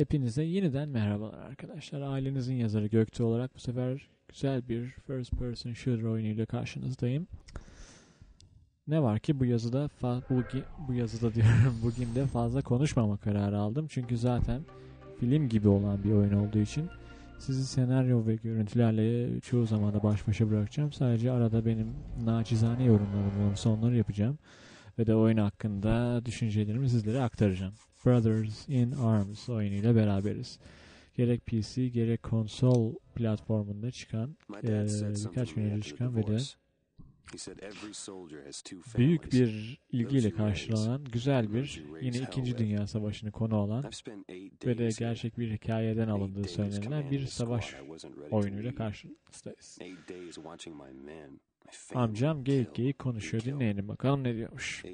Hepinize yeniden merhabalar arkadaşlar. Ailenizin yazarı Göktuğ olarak bu sefer güzel bir first person shooter oyunuyla karşınızdayım. Ne var ki bu yazıda bu, bu yazıda diyorum bugün de fazla konuşmama kararı aldım. Çünkü zaten film gibi olan bir oyun olduğu için sizi senaryo ve görüntülerle çoğu zaman da baş başa bırakacağım. Sadece arada benim nacizane yorumlarım olursa onları yapacağım. Ve de oyun hakkında düşüncelerimi sizlere aktaracağım. Brothers in Arms oyunuyla beraberiz. Gerek PC gerek konsol platformunda çıkan e, birkaç gün önce çıkan ve de büyük bir ilgiyle karşılanan güzel bir yine 2. Dünya Savaşı'nı konu olan ve de gerçek bir hikayeden alındığı söylenilen bir savaş oyunuyla karşınızdayız. Amcam geyik geyik konuşuyor dinleyelim bakalım ne diyormuş.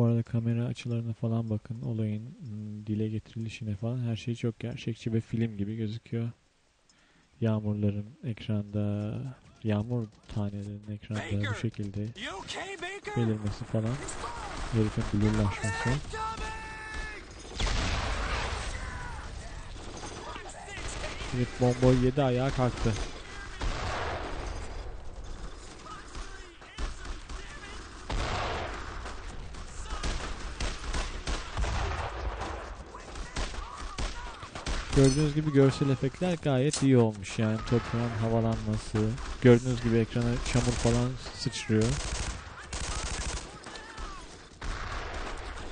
Bu arada kamera açılarına falan bakın. Olayın hmm, dile getirilişine falan her şey çok gerçekçi ve film gibi gözüküyor. Yağmurların ekranda, yağmur tanelerinin ekranda bu şekilde belirmesi falan. Herifin blurlaşması. Herif bomboy yedi ayağa kalktı. Gördüğünüz gibi görsel efektler gayet iyi olmuş yani toprağın havalanması. Gördüğünüz gibi ekrana çamur falan sıçrıyor.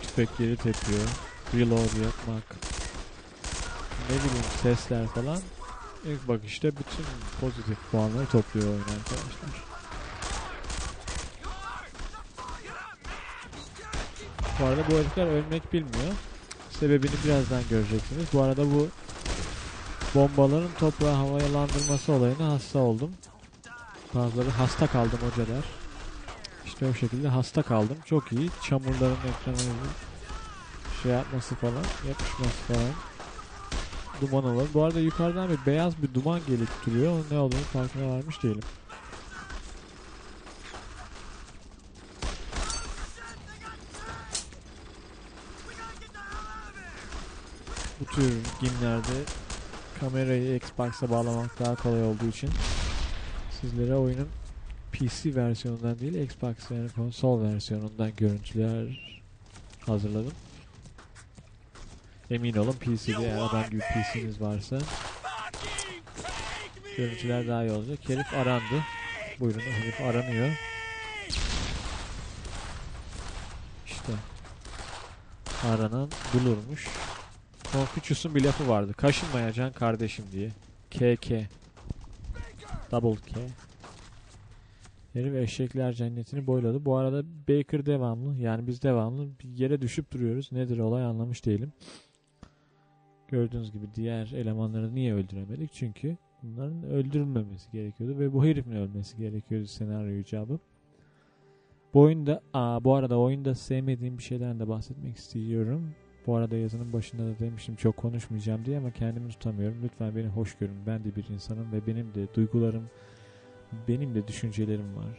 Tüfekleri tepiyor. Reload yapmak. Ne bileyim sesler falan. İlk bakışta bütün pozitif puanları topluyor oyun arkadaşlar. Bu arada bu herifler ölmek bilmiyor. Sebebini birazdan göreceksiniz. Bu arada bu bombaların toprağı havalandırması olayına hasta oldum. Bazıları hasta kaldım hocalar. İşte o şekilde hasta kaldım. Çok iyi. Çamurların ekranı şey yapması falan, yapışması falan. Duman olur. Bu arada yukarıdan bir beyaz bir duman gelip duruyor. Ne olduğunu farkına varmış değilim. Bu tür gamlerde kamerayı Xbox'a bağlamak daha kolay olduğu için sizlere oyunun PC versiyonundan değil Xbox yani konsol versiyonundan görüntüler hazırladım. Emin olun PC'de eğer adam gibi PC'niz varsa görüntüler daha iyi olacak. Herif arandı. Buyurun herif aranıyor. İşte aranan bulurmuş. Confucius'un bir lafı vardı. Kaşınmayacaksın kardeşim diye. KK. Double K. Herif eşekler cennetini boyladı. Bu arada Baker devamlı. Yani biz devamlı bir yere düşüp duruyoruz. Nedir olay anlamış değilim. Gördüğünüz gibi diğer elemanları niye öldüremedik? Çünkü bunların öldürülmemesi gerekiyordu ve bu herifin ölmesi gerekiyordu senaryo icabı. Bu oyunda, aa, bu arada oyunda sevmediğim bir şeyden de bahsetmek istiyorum. Bu arada yazının başında da demiştim çok konuşmayacağım diye ama kendimi tutamıyorum. Lütfen beni hoş görün. Ben de bir insanım ve benim de duygularım, benim de düşüncelerim var.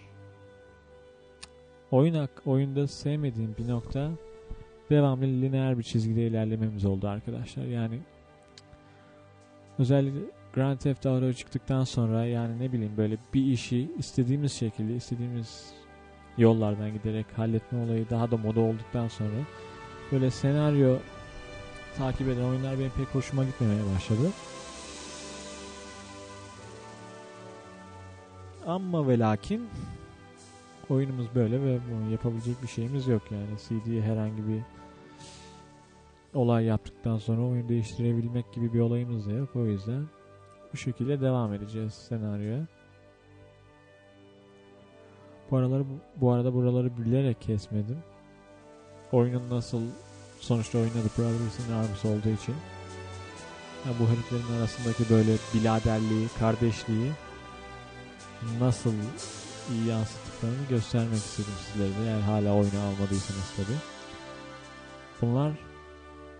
Oyun oyunda sevmediğim bir nokta devamlı lineer bir çizgide ilerlememiz oldu arkadaşlar. Yani özellikle Grand Theft Auto çıktıktan sonra yani ne bileyim böyle bir işi istediğimiz şekilde, istediğimiz yollardan giderek halletme olayı daha da moda olduktan sonra böyle senaryo takip eden oyunlar benim pek hoşuma gitmemeye başladı. Ama ve lakin oyunumuz böyle ve yapabilecek bir şeyimiz yok yani CD'ye herhangi bir olay yaptıktan sonra oyun değiştirebilmek gibi bir olayımız da yok o yüzden bu şekilde devam edeceğiz senaryoya. Bu araları bu arada buraları bilerek kesmedim oyunun nasıl sonuçta oynadı Brothers'ın Arms olduğu için yani bu heriflerin arasındaki böyle biladerliği, kardeşliği nasıl iyi yansıttıklarını göstermek istedim sizlere de. Eğer hala oyunu almadıysanız tabi. Bunlar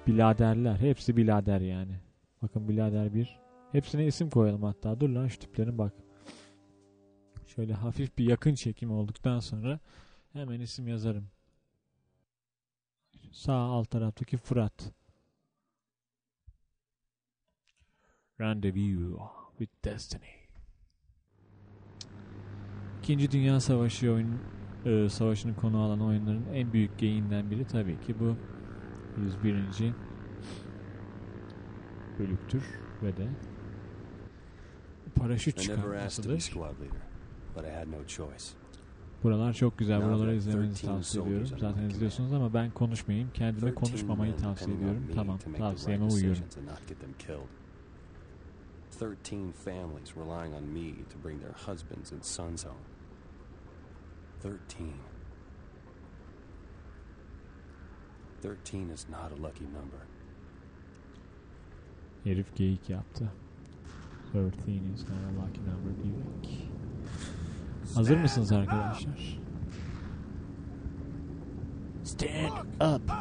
biladerler. Hepsi bilader yani. Bakın birader bir. Hepsine isim koyalım hatta. Dur lan şu tiplerine bak. Şöyle hafif bir yakın çekim olduktan sonra hemen isim yazarım. Sağ alt taraftaki Fırat. Rendezvous with Destiny. İkinci Dünya Savaşı oyun e, savaşının konu alan oyunların en büyük geyiğinden biri tabii ki bu 101. bölüktür ve de paraşüt çıkartmasıdır. but I had no choice. Buralar çok güzel. Buraları izlemenizi 13 tavsiye ediyorum. Zaten izliyorsunuz ama ben konuşmayayım. Kendime 13 konuşmamayı tavsiye ediyorum. Tamam. Tavsiyeme uyuyorum. decisions and not get them killed. 13 families relying on me to bring their husbands and sons home. 13. 13 is not a lucky number. Herif geyik yaptı. 13 is not a lucky number diyerek. Hazır mısınız arkadaşlar? Stand up.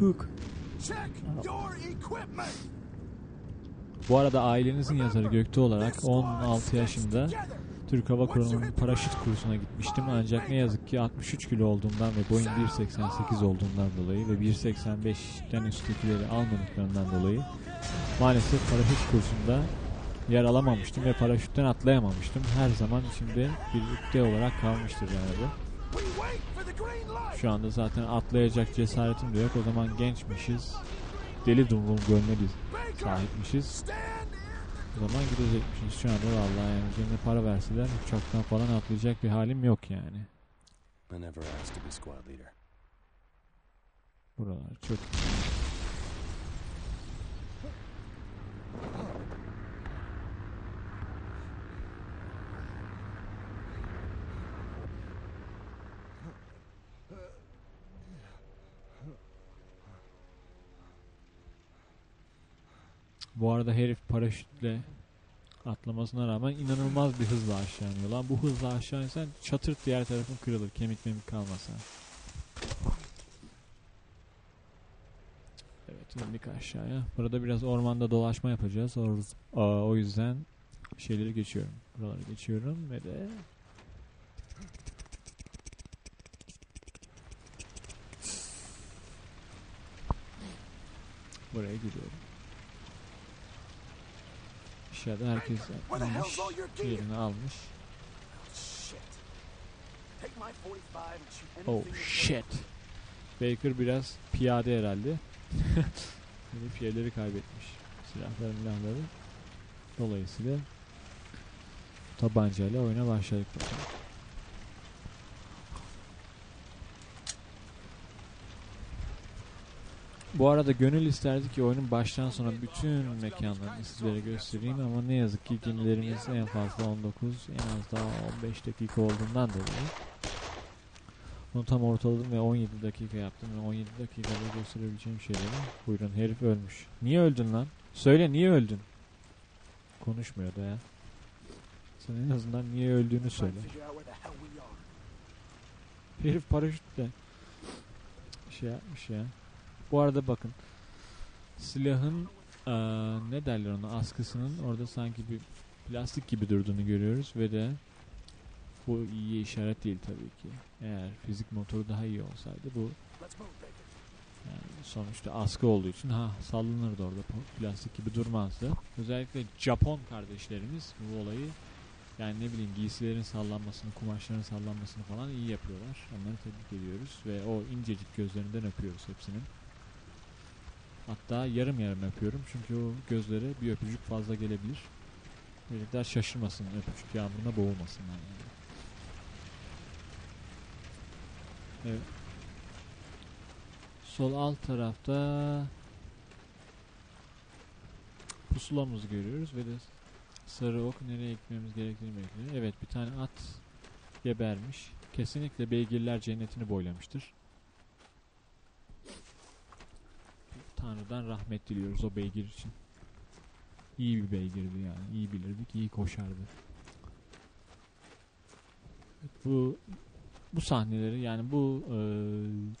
Hook. Bu arada ailenizin yazarı Göktuğ olarak 16 yaşında Türk Hava Kurumu'nun paraşüt kursuna gitmiştim. Ancak ne yazık ki 63 kilo olduğumdan ve boyum 1.88 olduğundan dolayı ve 1.85'ten üsttekileri almadıklarından dolayı maalesef paraşüt kursunda yer alamamıştım ve paraşütten atlayamamıştım. Her zaman içimde bir ukde olarak kalmıştır yani bu. Şu anda zaten atlayacak cesaretim de yok. O zaman gençmişiz. Deli dumrul görmeliyiz. Sahipmişiz. O zaman gidecekmişiz. Şu anda vallahi yani üzerine para verseler uçaktan falan atlayacak bir halim yok yani. Buralar çok Bu arada herif paraşütle atlamasına rağmen inanılmaz bir hızla aşağı iniyor. Lan bu hızla aşağı insen çatırt diğer tarafın kırılır. Kemik memik kalmasa. Evet indik aşağıya. Burada biraz ormanda dolaşma yapacağız. O, o yüzden şeyleri geçiyorum. Buraları geçiyorum ve de buraya gidiyorum. Aşağıda herkes almış, yerini almış. Shit. Take my 45 and shoot Oh in shit. Baker biraz piyade herhalde. Herif yerleri kaybetmiş. Silahları milahları. Dolayısıyla tabancayla oyuna başladık bakalım. Bu arada gönül isterdi ki oyunun baştan sona bütün mekanlarını sizlere göstereyim ama ne yazık ki gemilerimiz en fazla 19 en az daha 15 dakika olduğundan dolayı bunu tam ortaladım ve 17 dakika yaptım ve 17 dakikada gösterebileceğim şeyleri. Buyurun herif ölmüş. Niye öldün lan? Söyle niye öldün? Konuşmuyor da ya. Sen en azından niye öldüğünü söyle. Herif paraşütle şey yapmış ya. Bu arada bakın. Silahın eee, ne derler ona askısının orada sanki bir plastik gibi durduğunu görüyoruz ve de bu iyi işaret değil tabii ki. Eğer fizik motoru daha iyi olsaydı bu yani sonuçta askı olduğu için ha sallanırdı orada plastik gibi durmazdı. Özellikle Japon kardeşlerimiz bu olayı yani ne bileyim giysilerin sallanmasını, kumaşların sallanmasını falan iyi yapıyorlar. Onları tebrik ediyoruz ve o incecik gözlerinden öpüyoruz hepsinin. Hatta yarım yarım öpüyorum çünkü o gözlere bir öpücük fazla gelebilir. Herifler şaşırmasın, öpücük yağmuruna boğulmasınlar yani. Evet. Sol alt tarafta pusulamızı görüyoruz ve de sarı ok nereye gitmemiz gerektiğini bekliyor. Evet bir tane at gebermiş. Kesinlikle beygirler cennetini boylamıştır. Tanrı'dan rahmet diliyoruz o beygir için. İyi bir beygirdi yani. İyi bilirdik, iyi koşardı. Bu bu sahneleri yani bu e,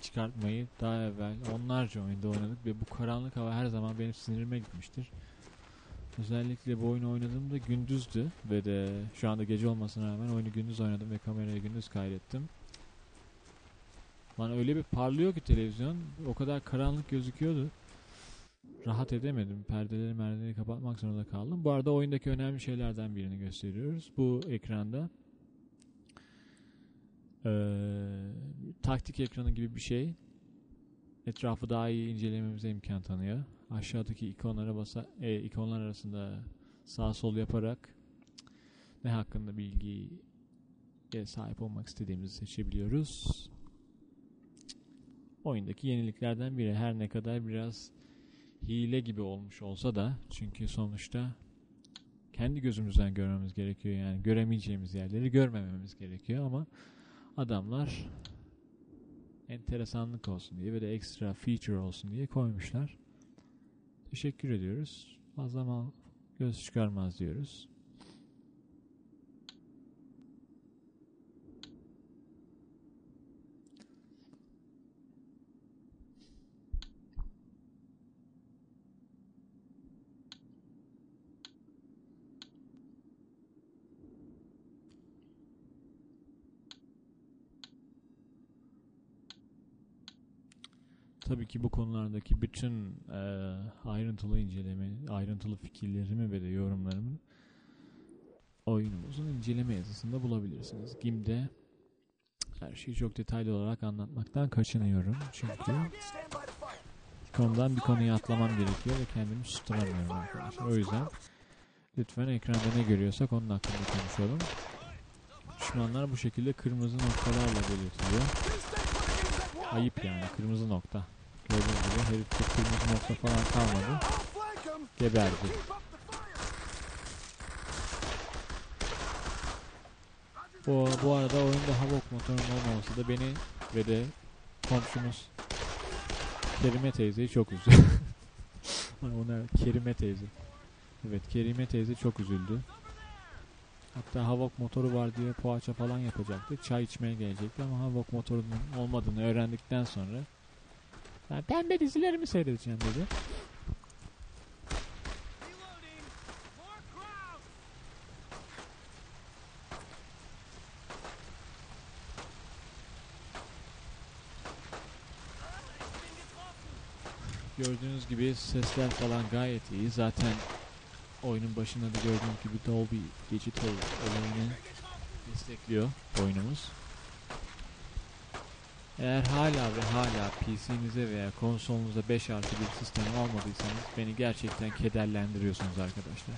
çıkartmayı daha evvel onlarca oyunda oynadık ve bu karanlık hava her zaman benim sinirime gitmiştir. Özellikle bu oyunu oynadığımda gündüzdü ve de şu anda gece olmasına rağmen oyunu gündüz oynadım ve kameraya gündüz kaydettim. Lan öyle bir parlıyor ki televizyon o kadar karanlık gözüküyordu. Rahat edemedim. Perdeleri merdeleri kapatmak zorunda kaldım. Bu arada oyundaki önemli şeylerden birini gösteriyoruz. Bu ekranda eee, taktik ekranı gibi bir şey. Etrafı daha iyi incelememize imkan tanıyor. Aşağıdaki ikonlara basa, e, ikonlar arasında sağ sol yaparak ne hakkında bilgiye sahip olmak istediğimizi seçebiliyoruz. Oyundaki yeniliklerden biri her ne kadar biraz hile gibi olmuş olsa da çünkü sonuçta kendi gözümüzden görmemiz gerekiyor yani göremeyeceğimiz yerleri görmememiz gerekiyor ama adamlar enteresanlık olsun diye ve de ekstra feature olsun diye koymuşlar. Teşekkür ediyoruz. Fazla mal göz çıkarmaz diyoruz. Tabii ki bu konulardaki bütün eee, ayrıntılı inceleme, ayrıntılı fikirlerimi ve de yorumlarımı oyunumuzun inceleme yazısında bulabilirsiniz. GIM'de her şeyi çok detaylı olarak anlatmaktan kaçınıyorum. Çünkü konudan bir konuya atlamam gerekiyor ve kendimi susturamıyorum arkadaşlar. O yüzden lütfen ekranda ne görüyorsak onun hakkında konuşalım. Düşmanlar bu şekilde kırmızı noktalarla belirtiliyor. Ayıp yani kırmızı nokta. Gördüğünüz gibi herifte kırmızı nokta falan kalmadı. Geberdi. Bu, bu arada oyunda Havok motorunun olmaması da beni ve de komşumuz Kerime teyzeyi çok üzdü. Ona Kerime teyze. Evet Kerime teyze çok üzüldü. Hatta Havok motoru var diye poğaça falan yapacaktı. Çay içmeye gelecekti ama Havok motorunun olmadığını öğrendikten sonra ben pembe dizilerimi seyredeceğim dedi. Gördüğünüz gibi sesler falan gayet iyi. Zaten oyunun başında da gördüğünüz gibi Dolby Digital olayını destekliyor oyunumuz. Eğer hala ve hala PC'nize veya konsolunuza 5 artı bir sistem almadıysanız beni gerçekten kederlendiriyorsunuz arkadaşlar.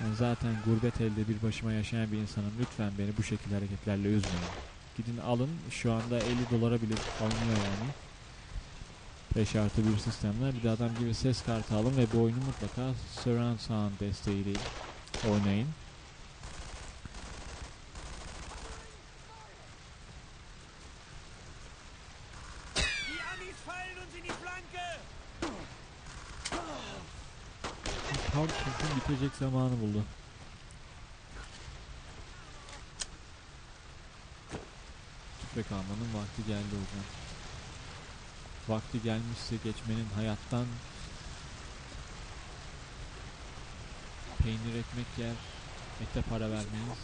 Ben zaten gurbet elde bir başıma yaşayan bir insanım. Lütfen beni bu şekilde hareketlerle üzmeyin. Gidin alın. Şu anda 50 dolara bile alınıyor yani. 5 artı bir sistemler. Bir de adam gibi ses kartı alın ve bu oyunu mutlaka surround sound desteğiyle oynayın. Tam kesin bitecek zamanı buldu. Tüfek almanın vakti geldi hocam. Vakti gelmişse geçmenin hayattan peynir ekmek yer, ete para vermeyiz.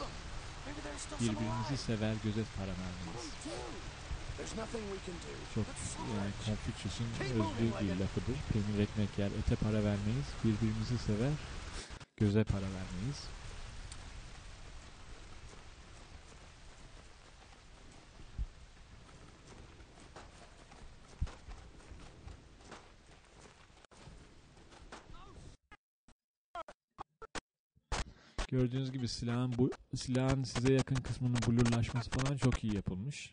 Birbirimizi sever, göze para vermeyiz. Çok yani. Confucius'un özlü bir lafıdır. Peynir ekmek yer, ete para vermeyiz. Birbirimizi sever, göze para vermeyiz. Gördüğünüz gibi silahın bu silahın size yakın kısmının blurlaşması falan çok iyi yapılmış.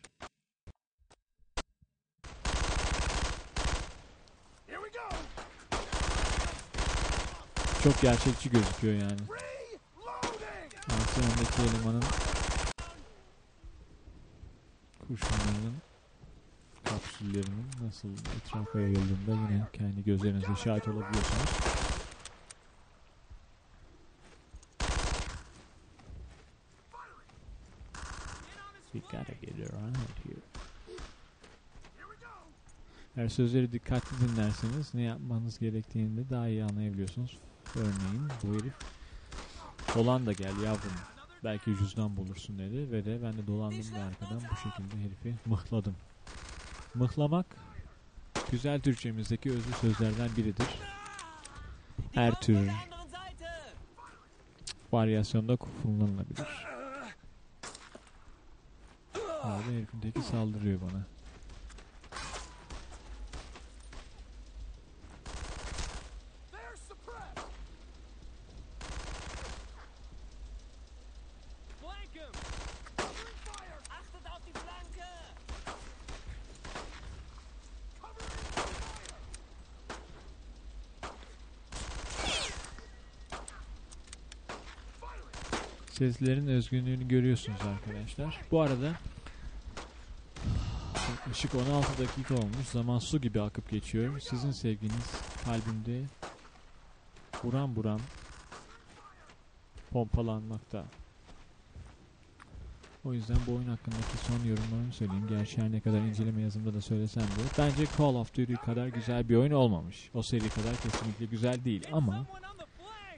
Çok gerçekçi gözüküyor yani. Öndeki elemanın kurşunlarının kapsüllerinin nasıl etrafa yayıldığında yine kendi gözlerinizle şahit olabiliyorsunuz. We gotta get her here. Eğer sözleri dikkatli dinlerseniz ne yapmanız gerektiğini de daha iyi anlayabiliyorsunuz. Örneğin bu herif dolan da gel yavrum belki cüzdan bulursun dedi ve de ben de dolandım da arkadan bu şekilde herifi mıhladım. Mıhlamak güzel Türkçemizdeki özlü sözlerden biridir. Her tür varyasyonda kullanılabilir. Orada herifin saldırıyor bana. Seslerin özgünlüğünü görüyorsunuz arkadaşlar. Bu arada yaklaşık 16 dakika olmuş. Zaman su gibi akıp geçiyor. Sizin sevginiz kalbimde buram buram pompalanmakta. O yüzden bu oyun hakkındaki son yorumlarımı söyleyeyim. Gerçi her ne kadar inceleme yazımda da söylesem de bence Call of Duty kadar güzel bir oyun olmamış. O seri kadar kesinlikle güzel değil ama!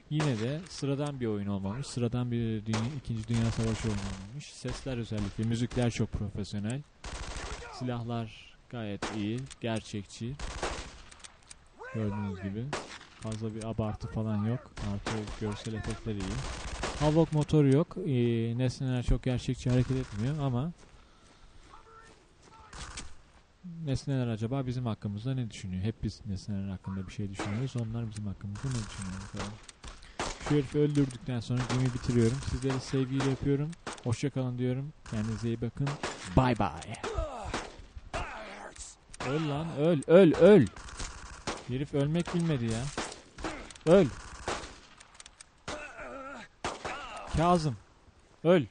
Yine de sıradan bir oyun olmamış. Sıradan bir dünya, İkinci Dünya Savaşı oyunu olmamış. Sesler özellikle, müzikler çok profesyonel. Silahlar gayet iyi, gerçekçi. Gördüğünüz gibi. Fazla bir abartı falan yok. Artı görsel efektler iyi. Havok motoru yok. Ee, nesneler çok gerçekçi hareket etmiyor ama nesneler acaba bizim hakkımızda ne düşünüyor? Hep biz nesneler hakkında bir şey düşünüyoruz. Onlar bizim hakkımızda ne düşünüyor bakalım. Şu herifi öldürdükten sonra gemi bitiriyorum. Sizleri sevgiyle yapıyorum. Hoşçakalın diyorum. Kendinize iyi bakın. Bye bye. Öl lan öl öl öl. Herif ölmek bilmedi ya. Öl. Kazım. Öl.